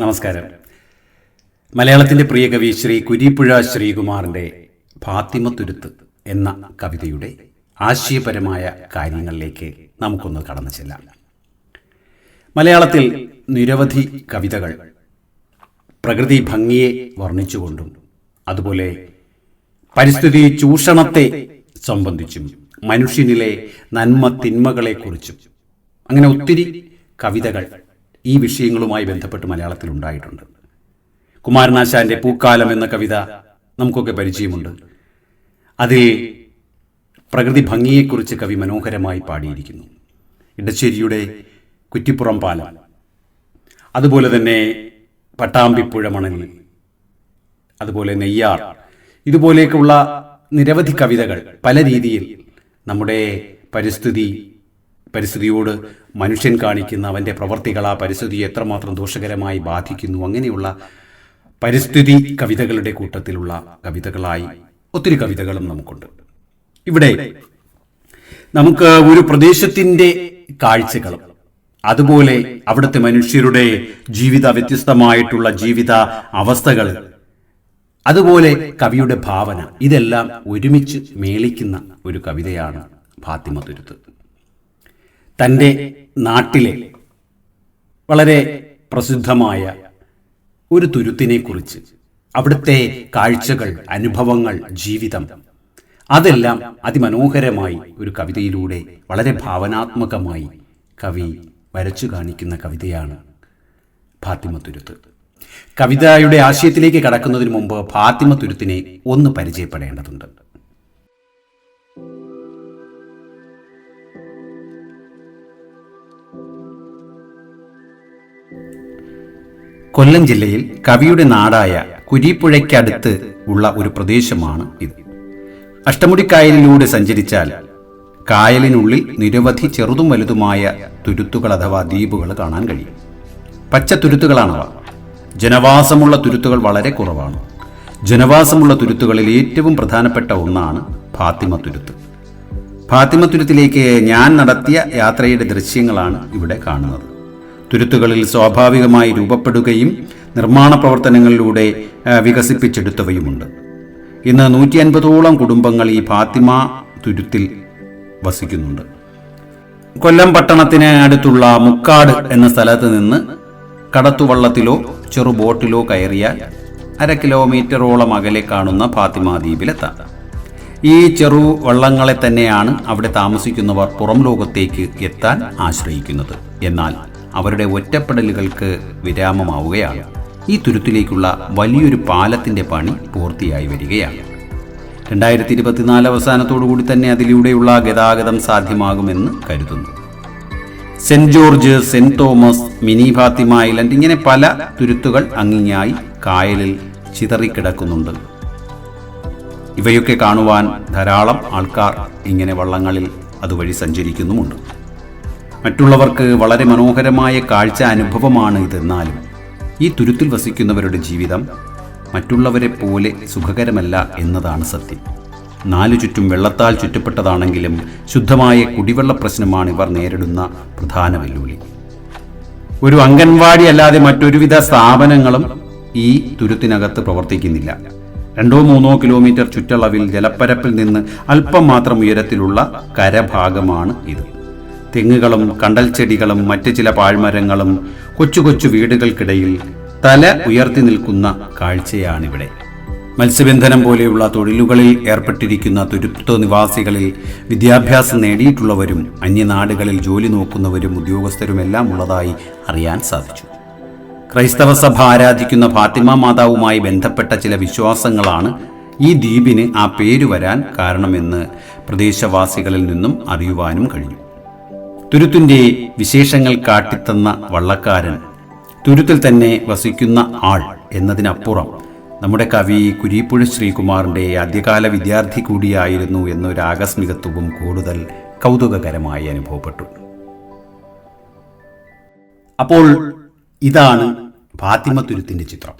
നമസ്കാരം. മലയാളത്തിന്റെ പ്രിയ കവി ശ്രീ കുരിപ്പുഴ ശ്രീകുമാറിന്റെ ഫാത്തിമത്തുരുത്ത് എന്ന കവിതയുടെ ആശയപരമായ കാര്യങ്ങളിലേക്ക് നമുക്കൊന്ന് കടന്നു ചെല്ലാം. മലയാളത്തിൽ നിരവധി കവിതകൾ പ്രകൃതി ഭംഗിയെ വർണിച്ചുകൊണ്ടും അതുപോലെ പരിസ്ഥിതി ചൂഷണത്തെ സംബന്ധിച്ചും മനുഷ്യനിലെ നന്മ തിന്മകളെക്കുറിച്ചും അങ്ങനെ ഒത്തിരി കവിതകൾ ഈ വിഷയങ്ങളുമായി ബന്ധപ്പെട്ട് മലയാളത്തിൽ ഉണ്ടായിട്ടുണ്ട് കുമാരനാശാന്റെ പൂക്കാലം എന്ന കവിത നമുക്കൊക്കെ പരിചയമുണ്ട്. അതിൽ പ്രകൃതി ഭംഗിയെക്കുറിച്ച് കവി മനോഹരമായി പാടിയിരിക്കുന്നു. ഇടശ്ശേരിയുടെ കുറ്റിപ്പുറം പാലം. അതുപോലെ തന്നെ പട്ടാമ്പിപ്പുഴ മണലിൽ അതുപോലെ നെയ്യാർ. ഇതുപോലെയൊക്കെയുള്ള നിരവധി കവിതകൾ പല രീതിയിൽ നമ്മുടെ പരിസ്ഥിതി പരിസ്ഥിതിയോട് മനുഷ്യൻ കാണിക്കുന്ന അവന്റെ പ്രവർത്തികൾ ആ പരിസ്ഥിതിയെ എത്രമാത്രം ദോഷകരമായി ബാധിക്കുന്നു അങ്ങനെയുള്ള പരിസ്ഥിതി കവിതകളുടെ കൂട്ടത്തിലുള്ള കവിതകളായി ഒത്തിരി കവിതകളും നമുക്കുണ്ട്. ഇവിടെ നമുക്ക് ഒരു പ്രദേശത്തിന്റെ കാഴ്ചകളും അതുപോലെ അവിടുത്തെ മനുഷ്യരുടെ ജീവിത വ്യത്യസ്തമായിട്ടുള്ള ജീവിത അവസ്ഥകൾ അതുപോലെ കവിയുടെ ഭാവന ഇതെല്ലാം ഒരുമിച്ച് മേളിക്കുന്ന ഒരു കവിതയാണ് ഫാത്തിമ തുരുത്ത്. തന്റെ നാട്ടിലെ വളരെ പ്രസിദ്ധമായ ഒരു തുരുത്തിനെ കുറിച്ച് അവിടുത്തെ കാഴ്ചകൾ അനുഭവങ്ങൾ ജീവിതം അതെല്ലാം അതിമനോഹരമായി ഒരു കവിതയിലൂടെ വളരെ ഭാവനാത്മകമായി കവി വരച്ചു കാണിക്കുന്ന കവിതയാണ് ഫാത്തിമ തുരുത്ത്. കവിതയുടെ ആശയത്തിലേക്ക് കടക്കുന്നതിന് മുമ്പ് ഫാത്തിമ തുരുത്തിനെ ഒന്ന് പരിചയപ്പെടേണ്ടതുണ്ട്. കൊല്ലം ജില്ലയിൽ കവിയുടെ നാടായ കുരിപ്പുഴയ്ക്കടുത്ത് ഉള്ള ഒരു പ്രദേശമാണ് ഇത്. അഷ്ടമുടിക്കായലിലൂടെ സഞ്ചരിച്ചാൽ കായലിനുള്ളിൽ നിരവധി ചെറുതും വലുതുമായ തുരുത്തുകൾ അഥവാ ദ്വീപുകൾ കാണാൻ കഴിയും. പച്ച തുരുത്തുകളാണവ. ജനവാസമുള്ള തുരുത്തുകൾ വളരെ കുറവാണ്. ജനവാസമുള്ള തുരുത്തുകളിൽ ഏറ്റവും പ്രധാനപ്പെട്ട ഒന്നാണ് ഫാത്തിമ തുരുത്ത്. ഫാത്തിമ തുരുത്തിലേക്ക് ഞാൻ നടത്തിയ യാത്രയുടെ ദൃശ്യങ്ങളാണ് ഇവിടെ കാണുന്നത്. തുരുത്തുകളിൽ സ്വാഭാവികമായി രൂപപ്പെടുകയും നിർമ്മാണ പ്രവർത്തനങ്ങളിലൂടെ വികസിപ്പിച്ചെടുത്തവയുമുണ്ട്. ഇന്ന് നൂറ്റി അൻപതോളം കുടുംബങ്ങൾ ഈ ഫാത്തിമ തുരുത്തിൽ വസിക്കുന്നുണ്ട്. കൊല്ലം പട്ടണത്തിന് അടുത്തുള്ള മുക്കാട് എന്ന സ്ഥലത്ത് നിന്ന് കടത്തുവള്ളത്തിലോ ചെറു ബോട്ടിലോ കയറിയാൽ അര കിലോമീറ്ററോളം അകലെ കാണുന്ന ഫാത്തിമ ദ്വീപിലെത്താം. ഈ ചെറു വള്ളങ്ങളെ തന്നെയാണ് അവിടെ താമസിക്കുന്നവർ പുറം ലോകത്തേക്ക് എത്താൻ ആശ്രയിക്കുന്നത്. എന്നാൽ അവരുടെ ഒറ്റപ്പെടലുകൾക്ക് വിരാമമാവുകയാണ്. ഈ തുരുത്തിലേക്കുള്ള വലിയൊരു പാലത്തിന്റെ പണി പൂർത്തിയായി വരികയാണ്. രണ്ടായിരത്തി ഇരുപത്തിനാല് അവസാനത്തോടുകൂടി തന്നെ അതിലൂടെയുള്ള ഗതാഗതം സാധ്യമാകുമെന്ന് കരുതുന്നു. Saint George Saint Thomas mini Fatima island ഇങ്ങനെ പല തുരുത്തുകൾ അങ്ങിങ്ങായി കായലിൽ ചിതറിക്കിടക്കുന്നുണ്ട്. ഇവയൊക്കെ കാണുവാൻ ധാരാളം ആൾക്കാർ ഇങ്ങനെ വള്ളങ്ങളിൽ അതുവഴി സഞ്ചരിക്കുന്നുമുണ്ട്. മറ്റുള്ളവർക്ക് വളരെ മനോഹരമായ കാഴ്ച അനുഭവമാണ് ഇതെന്നാലും ഈ തുരുത്തിൽ വസിക്കുന്നവരുടെ ജീവിതം മറ്റുള്ളവരെ പോലെ സുഖകരമല്ല എന്നതാണ് സത്യം. നാലു ചുറ്റും വെള്ളത്താൽ ചുറ്റപ്പെട്ടതാണെങ്കിലും ശുദ്ധമായ കുടിവെള്ള പ്രശ്നമാണ് ഇവർ നേരിടുന്ന പ്രധാന വെല്ലുവിളി. ഒരു അംഗൻവാടി അല്ലാതെ മറ്റൊരുവിധ സ്ഥാപനങ്ങളും ഈ തുരുത്തിനകത്ത് പ്രവർത്തിക്കുന്നില്ല. രണ്ടോ മൂന്നോ കിലോമീറ്റർ ചുറ്റളവിൽ ജലപ്പരപ്പിൽ നിന്ന് അല്പം മാത്രം ഉയരത്തിലുള്ള കരഭാഗമാണ് ഇത്. തെങ്ങുകളും കണ്ടൽ ചെടികളും മറ്റു ചില പാഴ്മരങ്ങളും കൊച്ചു കൊച്ചു വീടുകൾക്കിടയിൽ തല ഉയർത്തി നിൽക്കുന്ന കാഴ്ചയാണിവിടെ. മത്സ്യബന്ധനം പോലെയുള്ള തൊഴിലുകളിൽ ഏർപ്പെട്ടിരിക്കുന്ന തുരുത്തു നിവാസികളിൽ വിദ്യാഭ്യാസം നേടിയിട്ടുള്ളവരും അന്യനാടുകളിൽ ജോലി നോക്കുന്നവരും ഉദ്യോഗസ്ഥരുമെല്ലാം ഉള്ളതായി അറിയാൻ സാധിച്ചു. ക്രൈസ്തവ സഭ ആരാധിക്കുന്ന ഫാത്തിമ മാതാവുമായി ബന്ധപ്പെട്ട ചില വിശ്വാസങ്ങളാണ് ഈ ദ്വീപിന് ആ പേര് വരാൻ കാരണമെന്ന് പ്രദേശവാസികളിൽ നിന്നും അറിയുവാനും കഴിഞ്ഞു. തുരുത്തിന്റെ വിശേഷങ്ങൾ കാട്ടിത്തന്ന വള്ളക്കാരൻ. തുരുത്തിൽ തന്നെ വസിക്കുന്ന ആൾ എന്നതിനപ്പുറം നമ്മുടെ കവി കുരീപ്പുഴ ശ്രീകുമാറിന്റെ ആദ്യകാല വിദ്യാർത്ഥി കൂടിയായിരുന്നു എന്നൊരു ആകസ്മികത്വവും കൂടുതൽ കൗതുകകരമായി അനുഭവപ്പെട്ടു. അപ്പോൾ ഇതാണ് ഫാത്തിമ തുരുത്തിന്റെ ചിത്രം.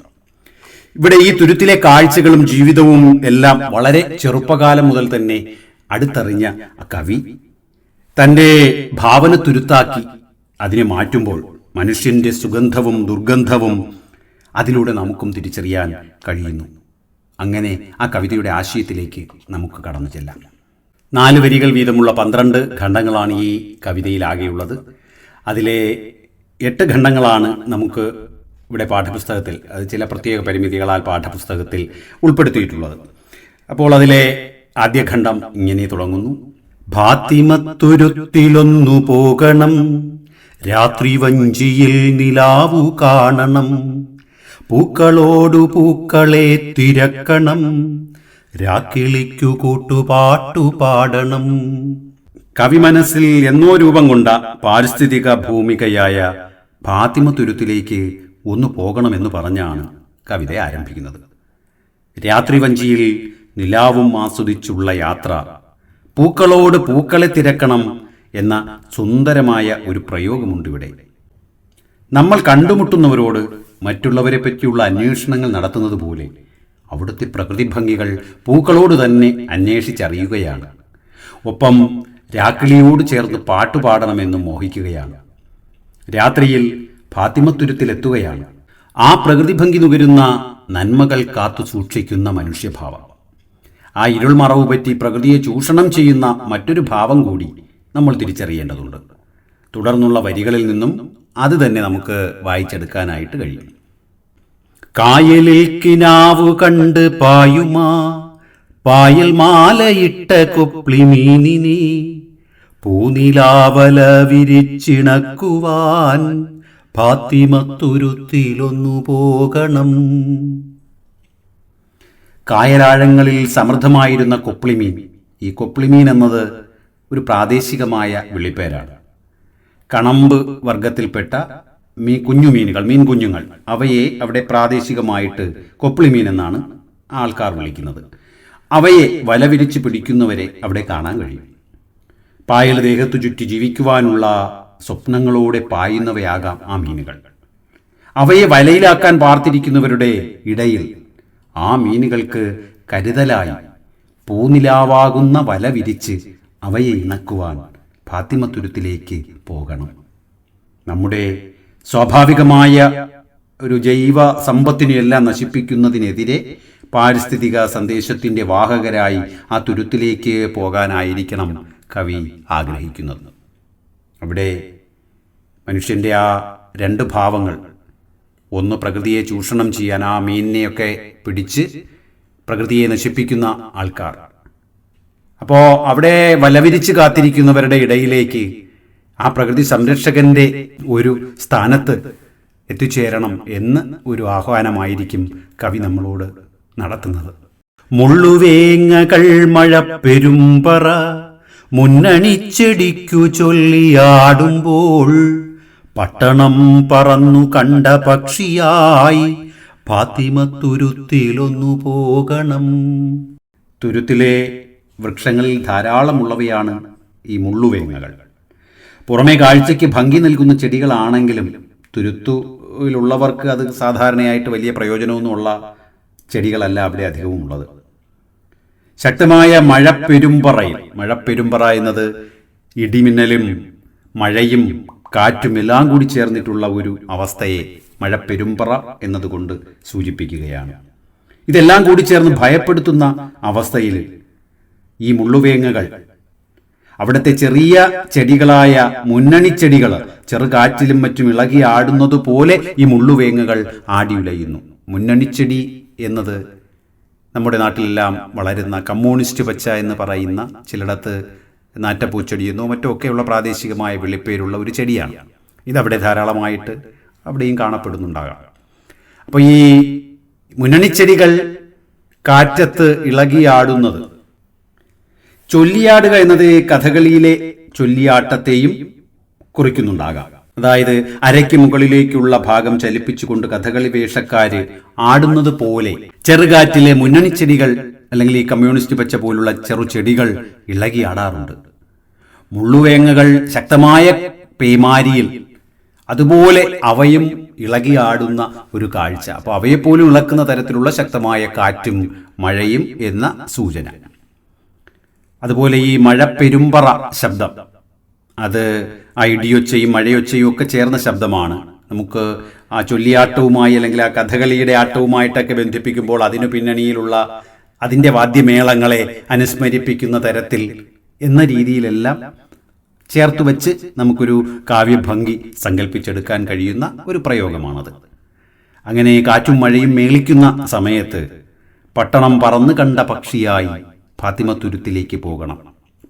ഇവിടെ ഈ തുരുത്തിലെ കാഴ്ചകളും ജീവിതവും എല്ലാം വളരെ ചെറുപ്പകാലം മുതൽ തന്നെ അടുത്തറിഞ്ഞ കവി തന്റെ ഭാവന തുരുത്താക്കി അതിനെ മാറ്റുമ്പോൾ മനുഷ്യന്റെ സുഗന്ധവും ദുർഗന്ധവും അതിലൂടെ നമുക്കും തിരിച്ചറിയാൻ കഴിയുന്നു. അങ്ങനെ ആ കവിതയുടെ ആശയത്തിലേക്ക് നമുക്ക് കടന്നു ചെല്ലാം. നാല് വരികൾ വീതമുള്ള പന്ത്രണ്ട് ഖണ്ഡങ്ങളാണ് ഈ കവിതയിലാകെയുള്ളത്. അതിലെ എട്ട് ഖണ്ഡങ്ങളാണ് നമുക്ക് ഇവിടെ പാഠപുസ്തകത്തിൽ അത് ചില പ്രത്യേക പരിമിതികളാൽ പാഠപുസ്തകത്തിൽ ഉൾപ്പെടുത്തിയിട്ടുള്ളത്. അപ്പോൾ അതിലെ ആദ്യ ഖണ്ഡം ഇങ്ങനെ തുടങ്ങുന്നു. ഭാത്തിമത്തുരുത്തിലൊന്നു പോകണം. രാത്രി വഞ്ചിയിൽ നിലാവു കാണണം. പൂക്കളോടു പൂക്കളെ തിരക്കണം. രാക്കിളിക്കു കൂട്ടുപാട്ടു പാടണം. കവിമനസ്സിൽ എന്നോ രൂപം കൊണ്ട പാരിസ്ഥിതിക ഭൂമികയായ ഫാത്തിമ തുരുത്തിലേക്ക് ഒന്ന് പോകണമെന്ന് പറഞ്ഞാണ് കവിത ആരംഭിക്കുന്നത്. രാത്രി വഞ്ചിയിൽ നിലാവും ആസ്വദിച്ചുള്ള യാത്ര പൂക്കളോട് പൂക്കളെ തിരക്കണം എന്ന സുന്ദരമായ ഒരു പ്രയോഗമുണ്ട് ഇവിടെ നമ്മൾ കണ്ടുമുട്ടുന്നവരോട് മറ്റുള്ളവരെ പറ്റിയുള്ള അന്വേഷണങ്ങൾ നടത്തുന്നത് പോലെ അവിടുത്തെ പ്രകൃതി ഭംഗികൾ പൂക്കളോട് തന്നെ അന്വേഷിച്ചറിയുകയാണ്. ഒപ്പം രാക്കിളിയോട് ചേർന്ന് പാട്ടുപാടണമെന്നും മോഹിക്കുകയാണ്. രാത്രിയിൽ ഫാത്തിമത്തുരുത്തിലെത്തുകയാണ്. ആ പ്രകൃതിഭംഗി നുകരുന്ന നന്മകൾ കാത്തു സൂക്ഷിക്കുന്ന മനുഷ്യഭാവം. ആ ഇരുൾമറവ് പറ്റി പ്രകൃതിയെ ചൂഷണം ചെയ്യുന്ന മറ്റൊരു ഭാവം കൂടി നമ്മൾ തിരിച്ചറിയേണ്ടതുണ്ട്. തുടർന്നുള്ള വരികളിൽ നിന്നും അത് തന്നെ നമുക്ക് വായിച്ചെടുക്കാനായിട്ട് കഴിയും. കായലിൽ കിനാവു കണ്ട് പായുമാ പായൽ മാലയിട്ട കുപ്ലിമീനിനി പൂനിലാവല വിരിച്ചിണക്കുവാൻ ഫാത്തിമത്തുരുത്തിലൊന്നു പോകണം. കായലാഴങ്ങളിൽ സമൃദ്ധമായിരുന്ന കൊപ്ലിമീൻ. ഈ കൊപ്ലിമീൻ എന്നത് ഒരു പ്രാദേശികമായ വിളിപ്പേരാണ് കണമ്പ് വർഗത്തിൽപ്പെട്ട മീ കുഞ്ഞുമീനുകൾ മീൻ കുഞ്ഞുങ്ങൾ അവയെ അവിടെ പ്രാദേശികമായിട്ട് കൊപ്ലിമീൻ എന്നാണ് ആൾക്കാർ വിളിക്കുന്നത്. അവയെ വലവിരിച്ച് പിടിക്കുന്നവരെ അവിടെ കാണാൻ കഴിയും. പായൽ ദേഹത്തു ചുറ്റി ജീവിക്കുവാനുള്ള സ്വപ്നങ്ങളോടെ പായുന്നവയാകാം ആ മീനുകൾ. അവയെ വലയിലാക്കാൻ പാർത്തിരിക്കുന്നവരുടെ ഇടയിൽ ആ മീനുകൾക്ക് കരുതലായി. പൂനിലാവാകുന്ന വല വിരിച്ച് അവയെ ഇണക്കുവാൻ ഫാത്തിമത്തുരുത്തിലേക്ക് പോകണം. നമ്മുടെ സ്വാഭാവികമായ ഒരു ജൈവ സമ്പത്തിനെയെല്ലാം നശിപ്പിക്കുന്നതിനെതിരെ പാരിസ്ഥിതിക സന്ദേശത്തിന്റെ വാഹകരായി ആ തുരുത്തിലേക്ക് പോകാനായിരിക്കണം കവി ആഗ്രഹിക്കുന്നത്. അവിടെ മനുഷ്യന്റെ ആ രണ്ട് ഭാവങ്ങൾ ഒന്ന് പ്രകൃതിയെ ചൂഷണം ചെയ്യാൻ ആ മീനിനെയൊക്കെ പിടിച്ച് പ്രകൃതിയെ നശിപ്പിക്കുന്ന ആൾക്കാർ. അപ്പോൾ അവിടെ വലവിരിച്ച് കാത്തിരിക്കുന്നവരുടെ ഇടയിലേക്ക് ആ പ്രകൃതി സംരക്ഷകന്റെ ഒരു സ്ഥാനത്ത് എത്തിച്ചേരണം എന്ന് ഒരു ആഹ്വാനമായിരിക്കും കവി നമ്മളോട് നടത്തുന്നത്. മുള്ളുവേങ്ങകൾ മഴ പെരുമ്പറ മുന്നണിച്ചെടിക്കു ചൊല്ലിയാടുമ്പോൾ പട്ടണം പറന്നു കണ്ട പക്ഷിയായി ഫാത്തിമ തുരുത്തിലൊന്നു പോകണം. തുരുത്തിലെ വൃക്ഷങ്ങളിൽ ധാരാളമുള്ളവയാണ് ഈ മുള്ളുവേങ്ങകൾ. പുറമേ കാഴ്ചയ്ക്ക് ഭംഗി നൽകുന്ന ചെടികളാണെങ്കിലും തുരുത്തുവിലുള്ളവർക്ക് അത് സാധാരണയായിട്ട് വലിയ പ്രയോജനമൊന്നുമുള്ള ചെടികളല്ല അവിടെ അധികവും ഉള്ളത് ശക്തമായ മഴ മഴപ്പെരുമ്പറ എന്നത് ഇടിമിന്നലും മഴയും കാറ്റും എല്ലാം കൂടി ചേർന്നിട്ടുള്ള ഒരു അവസ്ഥയെ മഴ പെരുമ്പറ എന്നതുകൊണ്ട് സൂചിപ്പിക്കുകയാണ്. ഇതെല്ലാം കൂടി ചേർന്ന് ഭയപ്പെടുത്തുന്ന അവസ്ഥയിൽ ഈ മുള്ളുവേങ്ങകൾ അവിടുത്തെ ചെറിയ ചെടികളായ മുന്നണിച്ചെടികൾ ചെറുകാറ്റിലും മറ്റും ഇളകി ആടുന്നത് പോലെ ഈ മുള്ളുവേങ്ങകൾ ആടിയുലയുന്നു. മുന്നണിച്ചെടി എന്നത് നമ്മുടെ നാട്ടിലെല്ലാം വളരുന്ന കമ്മ്യൂണിസ്റ്റ് പച്ച എന്ന് പറയുന്ന ചിലയിടത്ത് നാറ്റപ്പൂച്ചെടിയെന്നോ മറ്റോ ഒക്കെയുള്ള പ്രാദേശികമായ വിളിപ്പേരുള്ള ഒരു ചെടിയാണ്. ഇതവിടെ ധാരാളമായിട്ട് അവിടെയും കാണപ്പെടുന്നുണ്ടാകാം. അപ്പോൾ ഈ മുന്നണിച്ചെടികൾ കാറ്റത്ത് ഇളകിയാടുന്നത് ചൊല്ലിയാടുക എന്നത് കഥകളിയിലെ ചൊല്ലിയാട്ടത്തെയും കുറിക്കുന്നുണ്ടാകാം. അതായത് അരയ്ക്ക് മുകളിലേക്കുള്ള ഭാഗം ചലിപ്പിച്ചുകൊണ്ട് കഥകളി വേഷക്കാര് ആടുന്നത് പോലെ ചെറുകാറ്റിലെ മുന്നണിച്ചെടികൾ അല്ലെങ്കിൽ ഈ കമ്മ്യൂണിസ്റ്റ് പച്ച പോലുള്ള ചെറുചെടികൾ ഇളകിയാടാറുണ്ട് മുള്ളുവേങ്ങകൾ ശക്തമായ പേമാരിയിൽ അതുപോലെ അവയും ഇളകിയാടുന്ന ഒരു കാഴ്ച. അപ്പോൾ അവയെപ്പോലും ഇളക്കുന്ന തരത്തിലുള്ള ശക്തമായ കാറ്റും മഴയും എന്ന സൂചന. അതുപോലെ ഈ മഴ പെരുമ്പറ ശബ്ദം. അത് ആ ഇടിയൊച്ചയും മഴയൊച്ചയും ഒക്കെ ചേർന്ന ശബ്ദമാണ്. നമുക്ക് ആ ചൊല്ലിയാട്ടവുമായി അല്ലെങ്കിൽ ആ കഥകളിയുടെ ആട്ടവുമായിട്ടൊക്കെ ബന്ധിപ്പിക്കുമ്പോൾ അതിനു പിന്നണിയിലുള്ള അതിന്റെ വാദ്യമേളങ്ങളെ അനുസ്മരിപ്പിക്കുന്ന തരത്തിൽ എന്ന രീതിയിലെല്ലാം ചേർത്ത് വെച്ച് നമുക്കൊരു കാവ്യഭംഗി സങ്കല്പിച്ചെടുക്കാൻ കഴിയുന്ന ഒരു പ്രയോഗമാണത്. അങ്ങനെ കാറ്റും മഴയും മേളിക്കുന്ന സമയത്ത് പട്ടണം പറന്നു കണ്ട പക്ഷിയായി ഫാത്തിമത്തുരുത്തിലേക്ക് പോകണം.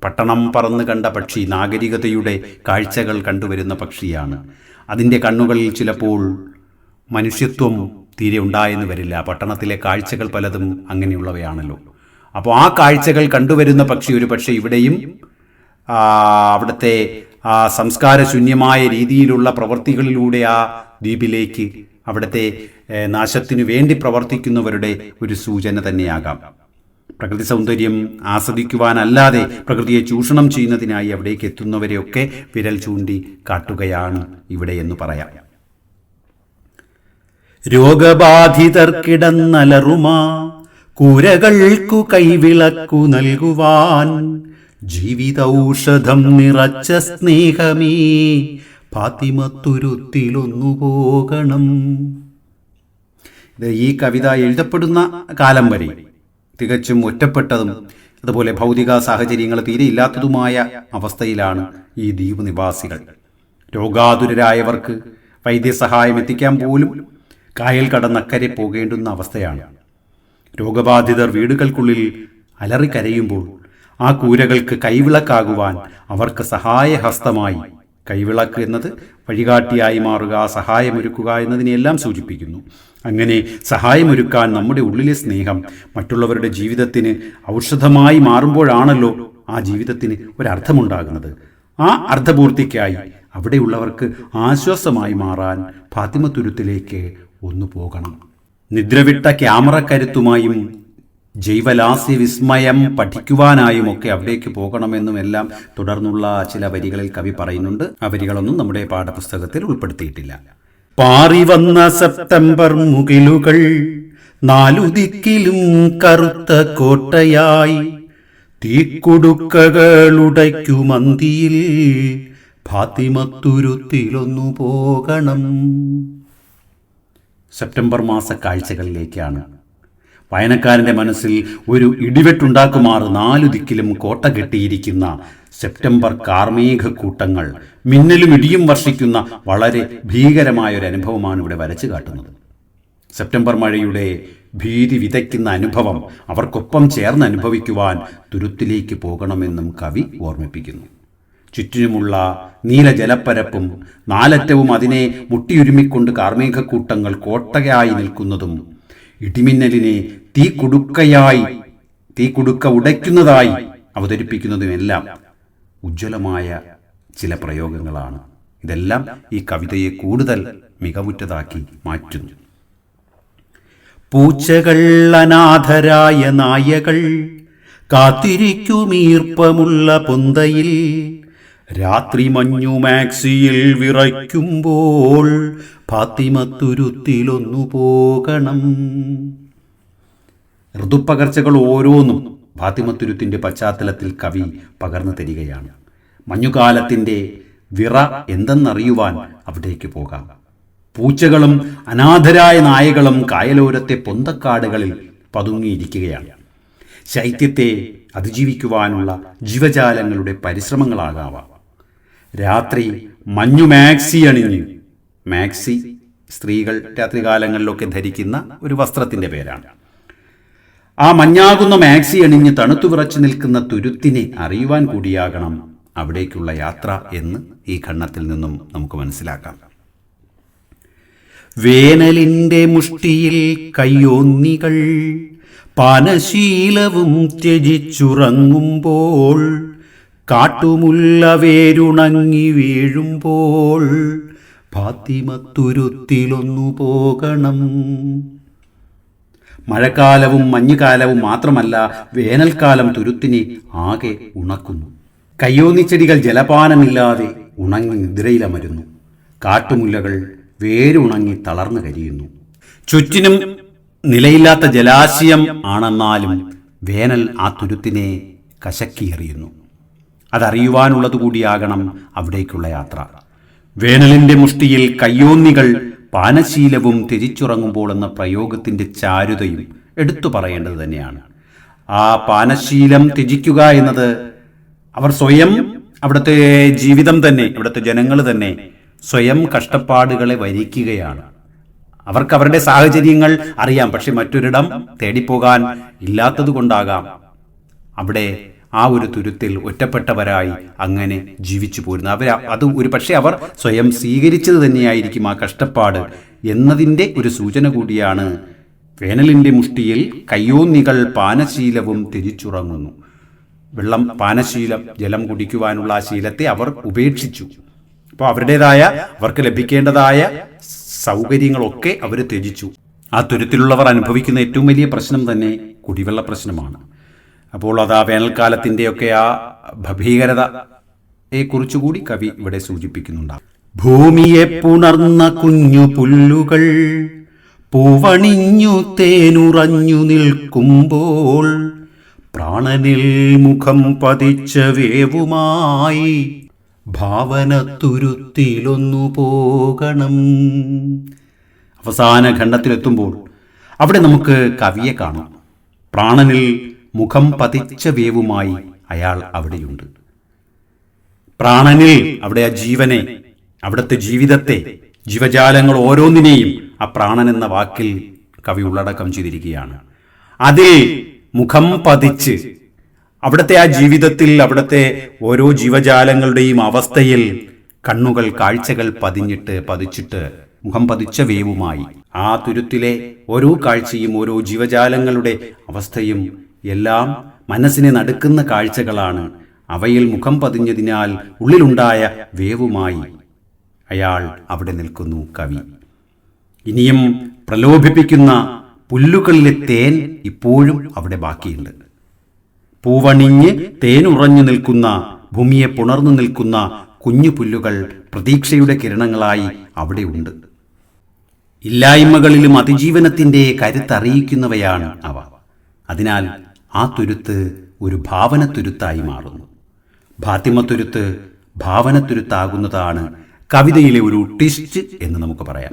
പട്ടണം പറന്നു കണ്ട പക്ഷി നാഗരികതയുടെ കാഴ്ചകൾ കണ്ടുവരുന്ന പക്ഷിയാണ്. അതിന്റെ കണ്ണുകളിൽ ചിലപ്പോൾ മനുഷ്യത്വം തീരെ ഉണ്ടായെന്ന് വരില്ല. പട്ടണത്തിലെ കാഴ്ചകൾ പലതും അങ്ങനെയുള്ളവയാണല്ലോ. അപ്പോൾ ആ കാഴ്ചകൾ കണ്ടുവരുന്ന പക്ഷി ഒരു പക്ഷേ ഇവിടെയും അവിടുത്തെ ആ സംസ്കാരശൂന്യമായ രീതിയിലുള്ള പ്രവൃത്തികളിലൂടെ ആ ദ്വീപിലേക്ക് അവിടുത്തെ നാശത്തിനു വേണ്ടി പ്രവർത്തിക്കുന്നവരുടെ ഒരു സൂചന തന്നെയാകാം. പ്രകൃതി സൗന്ദര്യം ആസ്വദിക്കുവാനല്ലാതെ പ്രകൃതിയെ ചൂഷണം ചെയ്യുന്നതിനായി അവിടേക്ക് എത്തുന്നവരെയൊക്കെ വിരൽ ചൂണ്ടി കാട്ടുകയാണ് ഇവിടെ എന്ന് പറയാം. രോഗബാധിതർക്കിടന്നലറുമാ. കുരകൾക്കു കൈവിളക്കു നൽകുവാൻ ജീവിതൌഷധം നിറച്ച സ്നേഹമേ. ഫാത്തിമത്തുരുത്തിലൊന്നു പോകണം. ഈ കവിത എഴുതപ്പെടുന്ന കാലം വരെ തികച്ചും ഒറ്റപ്പെട്ടതും അതുപോലെ ഭൗതിക സാഹചര്യങ്ങൾ തീരെ ഇല്ലാത്തതുമായ അവസ്ഥയിലാണ് ഈ ദ്വീപ് നിവാസികൾ. രോഗാതുരരായവർക്ക് വൈദ്യസഹായം എത്തിക്കാൻ പോലും കായൽ കടന്നക്കരെ പോകേണ്ടുന്ന അവസ്ഥയാണ്. രോഗബാധിതർ വീടുകൾക്കുള്ളിൽ അലറിക്കരയുമ്പോൾ ആ കൂരകൾക്ക് കൈവിളക്കാകുവാൻ അവർക്ക് സഹായഹസ്തമായി. കൈവിളക്ക് എന്നത് വഴികാട്ടിയായി മാറുക സഹായമൊരുക്കുക എന്നതിനെയെല്ലാം സൂചിപ്പിക്കുന്നു. അങ്ങനെ സഹായമൊരുക്കാൻ നമ്മുടെ ഉള്ളിലെ സ്നേഹം മറ്റുള്ളവരുടെ ജീവിതത്തിന് ഔഷധമായി മാറുമ്പോഴാണല്ലോ ആ ജീവിതത്തിന് ഒരർത്ഥമുണ്ടാകുന്നത്. ആ അർത്ഥപൂർത്തിക്കായി അവിടെയുള്ളവർക്ക് ആശ്വാസമായി മാറാൻ ഫാത്തിമത്തുരുത്തിലേക്ക് ഒന്നു പോകണം. നിദ്രവിട്ട ക്യാമറ കരുത്തുമായും ജൈവലാസ്യ വിസ്മയം പഠിക്കുവാനായും ഒക്കെ അവിടേക്ക് പോകണമെന്നും എല്ലാം തുടർന്നുള്ള ചില വരികളിൽ കവി പറയുന്നുണ്ട്. ആ വരികളൊന്നും നമ്മുടെ പാഠപുസ്തകത്തിൽ ഉൾപ്പെടുത്തിയിട്ടില്ല. പാറി വന്ന സെപ്റ്റംബർ മുകിലുകൾ നാലു ദിക്കിലും കറുത്ത കോട്ടയായി. തീക്കുടുക്കകളുടയ്ക്കുമന്തിയിൽ ഫാത്തിമത്തുരുത്തിലൊന്നു പോകണം. സെപ്റ്റംബർ മാസ കാഴ്ചകളിലേക്കാണ്. വായനക്കാരന്റെ മനസ്സിൽ ഒരു ഇടിവെട്ടുണ്ടാക്കുമാർ നാലു ദിക്കിലും കോട്ട കെട്ടിയിരിക്കുന്ന സെപ്റ്റംബർ കാർമേഘ കൂട്ടങ്ങൾ മിന്നലും ഇടിയും വർഷിക്കുന്ന വളരെ ഭീകരമായ ഒരു അനുഭവമാണ് ഇവിടെ വരച്ചു കാട്ടുന്നത്. സെപ്റ്റംബർ മഴയുടെ ഭീതി വിതയ്ക്കുന്ന അനുഭവം അവർക്കൊപ്പം ചേർന്ന് അനുഭവിക്കുവാൻ തുരുത്തിലേക്ക് പോകണമെന്നും കവി ഓർമ്മിപ്പിക്കുന്നു. ചുറ്റിനുമുള്ള നീലജലപ്പരപ്പും നാലറ്റവും അതിനെ മുട്ടിയുരുമിക്കൊണ്ട് കാർമേഘക്കൂട്ടങ്ങൾ കോട്ടയായി നിൽക്കുന്നതും ഇടിമിന്നലിനെ തീ കുടുക്കയായി തീ കുടുക്ക ഉടയ്ക്കുന്നതായി അവതരിപ്പിക്കുന്നതുമെല്ലാം ഉജ്ജ്വലമായ ചില പ്രയോഗങ്ങളാണ്. ഇതെല്ലാം ഈ കവിതയെ കൂടുതൽ മികവുറ്റതാക്കി മാറ്റുന്നു. പൂച്ചകൾ അനാഥരായ നായകൾ കാത്തിരിക്കുമീർപ്പമുള്ള പൊന്തയിൽ രാത്രി മഞ്ഞു മാക്സിയിൽ വിറയ്ക്കുമ്പോൾ ഫാത്തിമത്തുരുത്തിലൊന്നു പോകണം. ഋതുപ്പകർച്ചകൾ ഓരോന്നും ഫാത്തിമത്തുരുത്തിന്റെ പശ്ചാത്തലത്തിൽ കവി പകർന്നു തരികയാണ്. മഞ്ഞുകാലത്തിന്റെ വിറ എന്തെന്നറിയുവാൻ അവിടേക്ക് പോകാം. പൂച്ചകളും അനാഥരായ നായകളും കായലോരത്തെ പൊന്തക്കാടുകളിൽ പതുങ്ങിയിരിക്കുകയാണ്. ശൈത്യത്തെ അതിജീവിക്കുവാനുള്ള ജീവജാലങ്ങളുടെ പരിശ്രമങ്ങളാകാവാം. രാത്രി മഞ്ഞു മാക്സി അണിഞ്ഞ്. മാക്സി സ്ത്രീകൾ രാത്രികാലങ്ങളിലൊക്കെ ധരിക്കുന്ന ഒരു വസ്ത്രത്തിന്റെ പേരാണ്. ആ മഞ്ഞാകുന്ന മാക്സി അണിഞ്ഞ് തണുത്തു വിറച്ചു നിൽക്കുന്ന തുരുത്തിനെ അറിയുവാൻ കൂടിയാകണം അവിടേക്കുള്ള യാത്ര എന്ന് ഈ ഖണ്ണത്തിൽ നിന്നും നമുക്ക് മനസ്സിലാക്കാം. വേനലിന്റെ മുഷ്ടിയിൽ കയ്യോന്നികൾ പാനശീലവും ത്യജിച്ചുറങ്ങുമ്പോൾ കാട്ടുമുല്ല വേരുണങ്ങി വീഴുമ്പോൾ ഫാത്തിമത്തുരുത്തിലൊന്നു പോകണം. മഴക്കാലവും മഞ്ഞുകാലവും മാത്രമല്ല വേനൽക്കാലം തുരുത്തിനെ ആകെ ഉണക്കുന്നു. കയ്യോന്നിച്ചെടികൾ ജലപാനമില്ലാതെ ഉണങ്ങി നിദ്രയിലമരുന്നു. കാട്ടുമുല്ലകൾ വേരുണങ്ങി തളർന്നു കരിയുന്നു. ചുറ്റിനും നിലയില്ലാത്ത ജലാശയം ആണെന്നാലും വേനൽ ആ തുരുത്തിനെ കശക്കിയെറിയുന്നു. അതറിയുവാനുള്ളതുകൂടിയാകണം അവിടേക്കുള്ള യാത്ര. വേനലിന്റെ മുഷ്ടിയിൽ കയ്യോന്നികൾ പാനശീലവും തിരിച്ചുറങ്ങുമ്പോൾ എന്ന പ്രയോഗത്തിന്റെ ചാരുതയും എടുത്തു പറയേണ്ടത് തന്നെയാണ്. ആ പാനശീലം ത്യജിക്കുക എന്നത് അവർ സ്വയം അവിടുത്തെ ജീവിതം തന്നെ ഇവിടുത്തെ ജനങ്ങൾ തന്നെ സ്വയം കഷ്ടപ്പാടുകളെ വരിക്കുകയാണ്. അവർക്ക് അവരുടെ സാഹചര്യങ്ങൾ അറിയാം പക്ഷെ മറ്റൊരിടം തേടിപ്പോകാൻ ഇല്ലാത്തത് കൊണ്ടാകാം അവിടെ ആ ഒരു തുരുത്തിൽ ഒറ്റപ്പെട്ടവരായി അങ്ങനെ ജീവിച്ചു പോരുന്നു. അവർ അത് ഒരു പക്ഷേ അവർ സ്വയം സ്വീകരിച്ചത് തന്നെയായിരിക്കും ആ കഷ്ടപ്പാട് എന്നതിന്റെ ഒരു സൂചന കൂടിയാണ് വേനലിന്റെ മുഷ്ടിയിൽ കയ്യോന്നികൾ പാനശീലവും തിരിച്ചുറങ്ങുന്നു വെള്ളം പാനശീലം ജലം കുടിക്കുവാനുള്ള ആ ശീലത്തെ അവർ ഉപേക്ഷിച്ചു. അപ്പോൾ അവരുടേതായ അവർക്ക് ലഭിക്കേണ്ടതായ സൗകര്യങ്ങളൊക്കെ അവർ ത്യജിച്ചു. ആ തുരുത്തിലുള്ളവർ അനുഭവിക്കുന്ന ഏറ്റവും വലിയ പ്രശ്നം തന്നെ കുടിവെള്ള പ്രശ്നമാണ്. അപ്പോൾ അത് ആ വേനൽക്കാലത്തിന്റെയൊക്കെ ആ ഭീകരതയെ കുറിച്ചുകൂടി കവി ഇവിടെ സൂചിപ്പിക്കുന്നുണ്ട്. ഭൂമിയെ പുണർന്ന കുഞ്ഞു പുല്ലുകൾ പൂവണിഞ്ഞു തേനുറഞ്ഞു നിൽക്കുമ്പോൾ പ്രാണനിൽ മുഖം പതിച്ച വേവുമായി ഭാവന തുരുത്തിലൊന്നു പോകണം. അവസാന ഖണ്ഡത്തിലെത്തുമ്പോൾ അവിടെ നമുക്ക് കവിയെ കാണാം. പ്രാണനിൽ മുഖം പതിച്ച വേവുമായി അയാൾ അവിടെയുണ്ട്. പ്രാണനിൽ അവിടെ ആ ജീവനെ അവിടുത്തെ ജീവിതത്തെ ജീവജാലങ്ങൾ ഓരോന്നിനെയും ആ പ്രാണൻ എന്ന വാക്കിൽ കവി ഉള്ളടക്കം ചെയ്തിരിക്കുകയാണ്. അതിൽ മുഖം പതിച്ച് അവിടുത്തെ ആ ജീവിതത്തിൽ അവിടുത്തെ ഓരോ ജീവജാലങ്ങളുടെയും അവസ്ഥയിൽ കണ്ണുകൾ കാഴ്ചകൾ പതിഞ്ഞിട്ട് പതിച്ചിട്ട് മുഖം പതിച്ച വേവുമായി ആ തുരുത്തിലെ ഓരോ കാഴ്ചയും ഓരോ ജീവജാലങ്ങളുടെ അവസ്ഥയും എല്ലാം മനസ്സിനെ നടുക്കുന്ന കാഴ്ചകളാണ്. അവയിൽ മുഖം പതിഞ്ഞതിനാൽ ഉള്ളിലുണ്ടായ വേവുമായി അയാൾ അവിടെ നിൽക്കുന്നു കവി. ഇനിയും പ്രലോഭിപ്പിക്കുന്ന പുല്ലുകളിലെ തേൻ ഇപ്പോഴും അവിടെ ബാക്കിയുണ്ട്. പൂവണിഞ്ഞ് തേനുറഞ്ഞു നിൽക്കുന്ന ഭൂമിയെ പുണർന്നു നിൽക്കുന്ന കുഞ്ഞു പുല്ലുകൾ പ്രതീക്ഷയുടെ കിരണങ്ങളായി അവിടെയുണ്ട് ഇല്ലായ്മകളിലും അതിജീവനത്തിന്റെ കരുത്തറിയിക്കുന്നവയാണ് അവ. അതിനാൽ ആ തുരുത്ത് ഒരു ഭാവന തുരുത്തായി മാറുന്നു. ഭാത്തിമ തുരുത്ത് ഭാവന തുരുത്താകുന്നതാണ് കവിതയിലെ ഒരു ടിസ്റ്റ് എന്ന് നമുക്ക് പറയാം.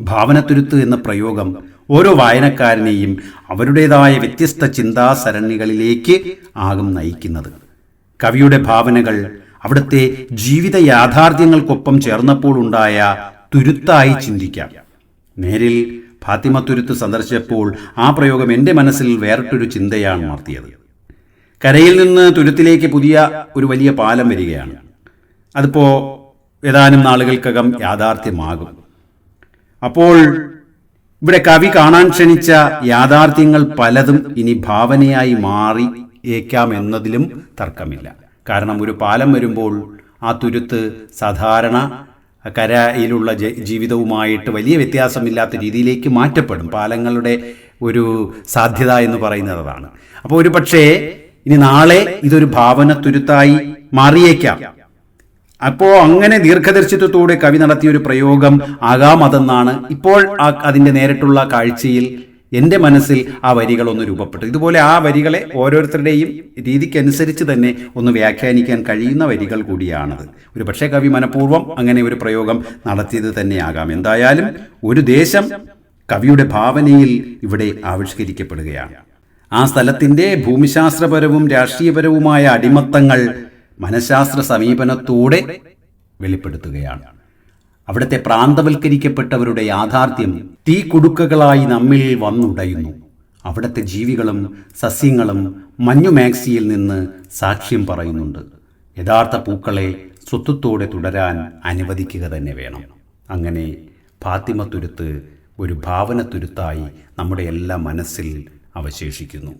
ഭാവനത്തുരുത്ത് എന്ന പ്രയോഗം ഓരോ വായനക്കാരനെയും അവരുടേതായ വ്യത്യസ്ത ചിന്താസരണികളിലേക്ക് ആകും നയിക്കുന്നത്. കവിയുടെ ഭാവനകൾ അവിടുത്തെ ജീവിത യാഥാർത്ഥ്യങ്ങൾക്കൊപ്പം ചേർന്നപ്പോൾ ഉണ്ടായ തുരുത്തായി ചിന്തിക്കാം. നേരിൽ ഫാത്തിമ തുരുത്ത് സന്ദർശിച്ചപ്പോൾ ആ പ്രയോഗം എന്റെ മനസ്സിൽ വേറിട്ടൊരു ചിന്തയാണ് ഉണർത്തിയത് കരയിൽ നിന്ന് തുരുത്തിലേക്ക് പുതിയ ഒരു വലിയ പാലം വരികയാണ്. അതിപ്പോൾ ഏതാനും നാളുകൾക്കകം യാഥാർത്ഥ്യമാകും. അപ്പോൾ ഇവിടെ കവി കാണാൻ ക്ഷണിച്ച യാഥാർത്ഥ്യങ്ങൾ പലതും ഇനി ഭാവനയായി മാറി ഏക്കാം എന്നതിലും തർക്കമില്ല. കാരണം ഒരു പാലം വരുമ്പോൾ ആ തുരുത്ത് സാധാരണ കരയിലുള്ള ജീവിതവുമായിട്ട് വലിയ വ്യത്യാസമില്ലാത്ത രീതിയിലേക്ക് മാറ്റപ്പെടും. പാലങ്ങളുടെ ഒരു സാധ്യത എന്ന് പറയുന്നത് അപ്പോൾ ഒരു പക്ഷേ ഇനി നാളെ ഇതൊരു ഭാവന തുരുത്തായി മാറിയേക്കാം. അപ്പോൾ അങ്ങനെ ദീർഘദർശിത്വത്തോടെ കവി നടത്തിയ ഒരു പ്രയോഗം ആകാം അതെന്നാണ് ഇപ്പോൾ അതിന്റെ നേരിട്ടുള്ള കാഴ്ചയിൽ എന്റെ മനസ്സിൽ ആ വരികളൊന്ന് രൂപപ്പെട്ടു. ഇതുപോലെ ആ വരികളെ ഓരോരുത്തരുടെയും രീതിക്കനുസരിച്ച് തന്നെ ഒന്ന് വ്യാഖ്യാനിക്കാൻ കഴിയുന്ന വരികൾ കൂടിയാണത്. ഒരു പക്ഷേ കവി മനഃപൂർവം അങ്ങനെ ഒരു പ്രയോഗം നടത്തിയത് തന്നെയാകാം. എന്തായാലും ഒരു ദേശം കവിയുടെ ഭാവനയിൽ ഇവിടെ ആവിഷ്കരിക്കപ്പെടുകയാണ്. ആ സ്ഥലത്തിന്റെ ഭൂമിശാസ്ത്രപരവും രാഷ്ട്രീയപരവുമായ അടിമത്തങ്ങൾ മനഃശാസ്ത്ര സമീപനത്തോടെ വെളിപ്പെടുത്തുകയാണ്. അവിടുത്തെ പ്രാന്തവൽക്കരിക്കപ്പെട്ടവരുടെ യാഥാർത്ഥ്യം തീ കുടുക്കകളായി നമ്മിൽ വന്നുടയുന്നു. അവിടുത്തെ ജീവികളും സസ്യങ്ങളും മഞ്ഞു മാക്സിയിൽ നിന്ന് സാക്ഷ്യം പറയുന്നുണ്ട്. യഥാർത്ഥ പൂക്കളെ സ്വത്വത്തോടെ തുടരാൻ അനുവദിക്കുക തന്നെ വേണം. അങ്ങനെ ഫാത്തിമ തുരുത്ത് ഒരു ഭാവന തുരുത്തായി നമ്മുടെ എല്ലാ മനസ്സിൽ അവശേഷിക്കുന്നു.